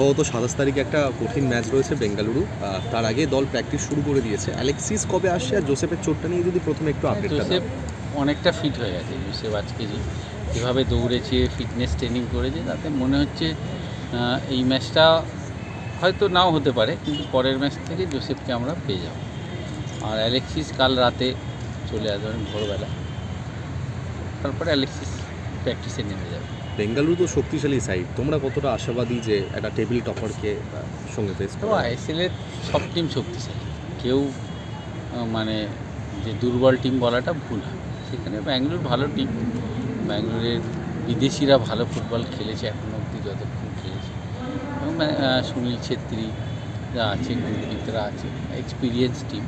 আপাতত সাতাশ তারিখে একটা কঠিন ম্যাচ রয়েছে বেঙ্গালুরু। তার আগে দল প্র্যাকটিস শুরু করে দিয়েছে। অ্যালেক্সিস কবে আসছে আর জোসেফের চোটটা নিয়ে যদি প্রথমে একটু আপডেটটা জোসেফ অনেকটা ফিট হয়ে গেছে জোসেফ আজকে যে যেভাবে দৌড়েছে ফিটনেস ট্রেনিং করেছে, তাতে মনে হচ্ছে এই ম্যাচটা হয়তো নাও হতে পারে, কিন্তু পরের ম্যাচ থেকে জোসেফকে আমরা পেয়ে যাব। আর অ্যালেক্সিস কাল রাতে চলে আসবেন ভোরবেলা। তারপরে অ্যালেক্সিস প্র্যাকটিসে নেমে যাবে। বেঙ্গালুরু তো শক্তিশালী সাইড তোমরা কতটা আশাবাদী যে একটা টেবিল টপারকে সঙ্গে ফেস করো আইএসএলের সব টিম শক্তিশালী। কেউ মানে যে দুর্বল টিম বলাটা ভুল হয় সেখানে ব্যাঙ্গালোর ভালো টিম ব্যাঙ্গালোরের বিদেশিরা ভালো ফুটবল খেলেছে এখনও অবধি, যতক্ষণ খেলেছে। এবং সুনীল ছেত্রী যা আছে গুরপ্রীতরা আছে এক্সপিরিয়েন্স টিম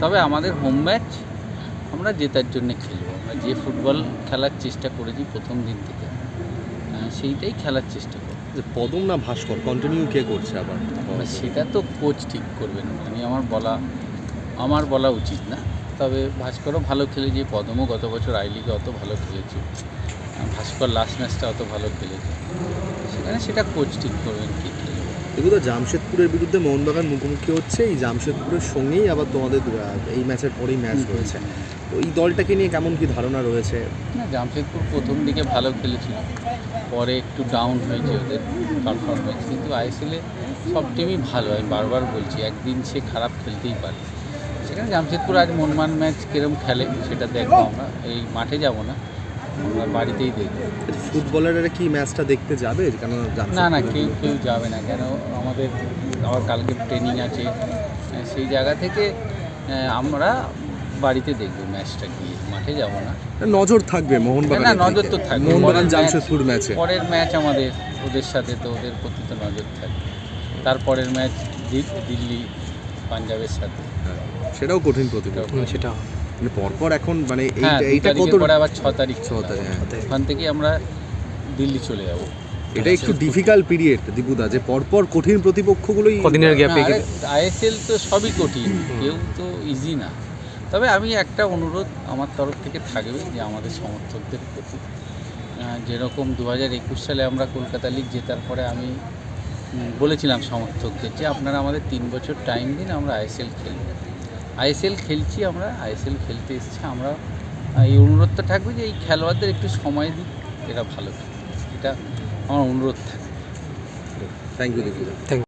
তবে আমাদের হোম ম্যাচ আমরা জেতার জন্য খেলব। আমরা যে ফুটবল খেলার চেষ্টা করেছি প্রথম দিন থেকে সেইটাই খেলার চেষ্টা করব। যে পদম না ভাস্কর? কন্টিনিউ কে করছে আবার? সেটা তো কোচ ঠিক করবেন আমি আমার বলা আমার বলা উচিত না। তবে ভাস্করও ভালো খেলেছে পদমও গত বছর আই লিগে অত ভালো খেলেছে। ভাস্কর লাস্ট ম্যাচটা অত ভালো খেলেছে। সেখানে সেটা কোচ ঠিক করবেন কি খেলবে। এগুলো জামশেদপুরের বিরুদ্ধে মোহনবাগান মুখোমুখি হচ্ছে। এই জামশেদপুরের সঙ্গেই আবার তোমাদের এই ম্যাচের পরেই ম্যাচ রয়েছে। তো এই দলটাকে নিয়ে কেমন কি ধারণা রয়েছে? না জামশেদপুর প্রথম দিকে ভালো খেলেছিল। পরে একটু ডাউন হয়েছে ওদের পারফরমেন্স কিন্তু আইএসএলে সব টিমই ভালো আমি বারবার বলছি একদিন সে খারাপ খেলতেই পারে। সেখানে জামশেদপুর আজ মনমান ম্যাচ কীরকম খেলে সেটা দেখব আমরা। এই মাঠে যাব না। আমরা বাড়িতেই দেখব ফুটবলাররা কি ম্যাচটা দেখতে যাবে? কেন না না কেউ কেউ যাবে না। কেন? আমাদের আবার কালকে ট্রেনিং আছে। সেই জায়গা থেকে আমরা বাড়িতে দেখব ম্যাচটা গিয়ে মাঠে যাব না। নজর থাকবে মোহনবাগান না, নজর তো থাকবে। মোহনবাগান পরের জামশেদপুর ম্যাচে। পরের ম্যাচ আমাদের ওদের সাথে তো ওদের প্রতি তো নজর থাকবে। তারপরের ম্যাচ দিল্লি পাঞ্জাবের সাথে। হ্যাঁ, সেটাও কঠিন প্রতিপক্ষ। সেটা পরপর এখন মানে হ্যাঁ এইটা এইটা কত আবার ছ তারিখ। ছ তারিখ, হ্যাঁ। ওখান থেকে আমরা দিল্লি চলে যাব। এটা একটু ডিফিকাল্ট পিরিয়ড দীপুদা যে পরপর কঠিন প্রতিপক্ষগুলোই কদিনের গ্যাপে আইএসএল তো সবই কঠিন কেউ তো ইজি না। তবে আমি একটা অনুরোধ আমার তরফ থেকে থাকবে যে আমাদের সমর্থকদের প্রতি। যেরকম দু হাজার একুশ সালে আমরা কলকাতা লিগ জেতার পরে আমি বলেছিলাম সমর্থকদের যে আপনারা আমাদের তিন বছর টাইম দিন আমরা আইএসএল খেলব। আইএসএল খেলছি আমরা আইএসএল খেলতে এসেছি আমরা। এই অনুরোধটা থাকবে যে এই খেলোয়াড়দের একটু সময় দিন এটা ভালো এটা আমার অনুরোধ থাকবে। Thank you thank thank